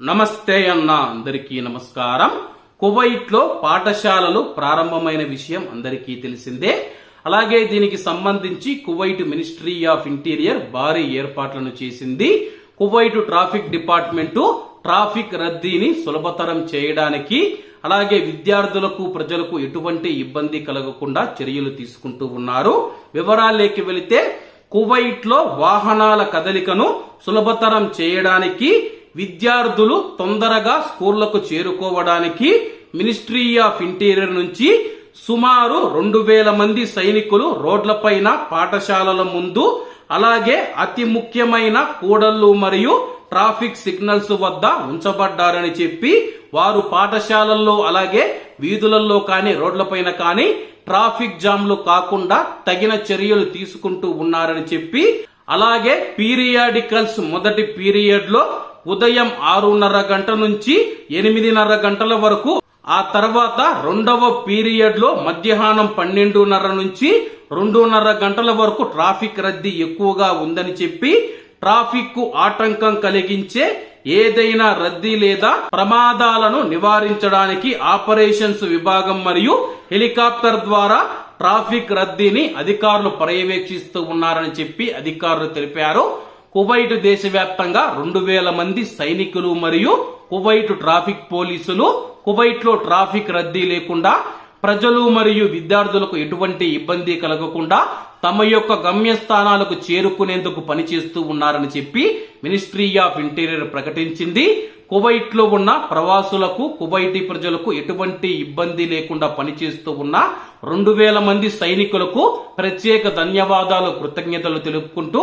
నమస్తే అన్న అందరికీ నమస్కారం. కువైట్లో పాఠశాలలు ప్రారంభమైన విషయం అందరికీ తెలిసిందే. అలాగే దీనికి సంబంధించి కువైట్ మినిస్ట్రీ ఆఫ్ ఇంటీరియర్ భారీ ఏర్పాట్లను చేసింది. కువైట్ ట్రాఫిక్ డిపార్ట్మెంటు ట్రాఫిక్ రద్దీని సులభతరం చేయడానికి అలాగే విద్యార్థులకు ప్రజలకు ఎటువంటి ఇబ్బంది కలగకుండా చర్యలు తీసుకుంటూ ఉన్నారు. వివరాల్లోకి వెళితే కువైట్లో వాహనాల కదలికను సులభతరం చేయడానికి విద్యార్థులు తొందరగా స్కూళ్ళకు చేరుకోవడానికి మినిస్ట్రీ ఆఫ్ ఇంటీరియర్ నుంచి సుమారు రెండు వేల మంది సైనికులు రోడ్లపైన పాఠశాలల ముందు అలాగే అతి ముఖ్యమైన కూడళ్ళు మరియు ట్రాఫిక్ సిగ్నల్స్ వద్ద ఉంచబడ్డారని చెప్పి వారు పాఠశాలల్లో అలాగే వీధులలో కానీ రోడ్లపైన కానీ ట్రాఫిక్ జామ్లు కాకుండా తగిన చర్యలు తీసుకుంటూ ఉన్నారని చెప్పి అలాగే పీరియాడికల్స్ మొదటి పీరియడ్లో ఉదయం ఆరున్నర గంట నుంచి ఎనిమిదిన్నర గంటల వరకు ఆ తర్వాత రెండవ పీరియడ్లో మధ్యాహ్నం పన్నెండున్నర నుంచి రెండున్నర గంటల వరకు ట్రాఫిక్ రద్దీ ఎక్కువగా ఉందని చెప్పి ట్రాఫిక్కు ఆటంకం కలిగించే ఏదైనా రద్దీ లేదా ప్రమాదాలను నివారించడానికి ఆపరేషన్స్ విభాగం మరియు హెలికాప్టర్ ద్వారా ట్రాఫిక్ రద్దీని అధికారులు పర్యవేక్షిస్తూ ఉన్నారని చెప్పి అధికారులు తెలిపారు. కువైట్ దేశవ్యాప్తంగా రెండు వేల మంది సైనికులు మరియు కువైట్ ట్రాఫిక్ పోలీసులు కువైట్లో ట్రాఫిక్ రద్దీ లేకుండా ప్రజలు మరియు విద్యార్థులకు ఎటువంటి ఇబ్బంది కలగకుండా తమ యొక్క గమ్యస్థానాలకు చేరుకునేందుకు పనిచేస్తూ ఉన్నారని చెప్పి మినిస్ట్రీ ఆఫ్ ఇంటీరియర్ ప్రకటించింది. కువైట్లో ఉన్న ప్రవాసులకు కువైటీ ప్రజలకు ఎటువంటి ఇబ్బంది లేకుండా పనిచేస్తూ ఉన్న రెండు వేల మంది సైనికులకు ప్రత్యేక ధన్యవాదాలు కృతజ్ఞతలు తెలుపుకుంటూ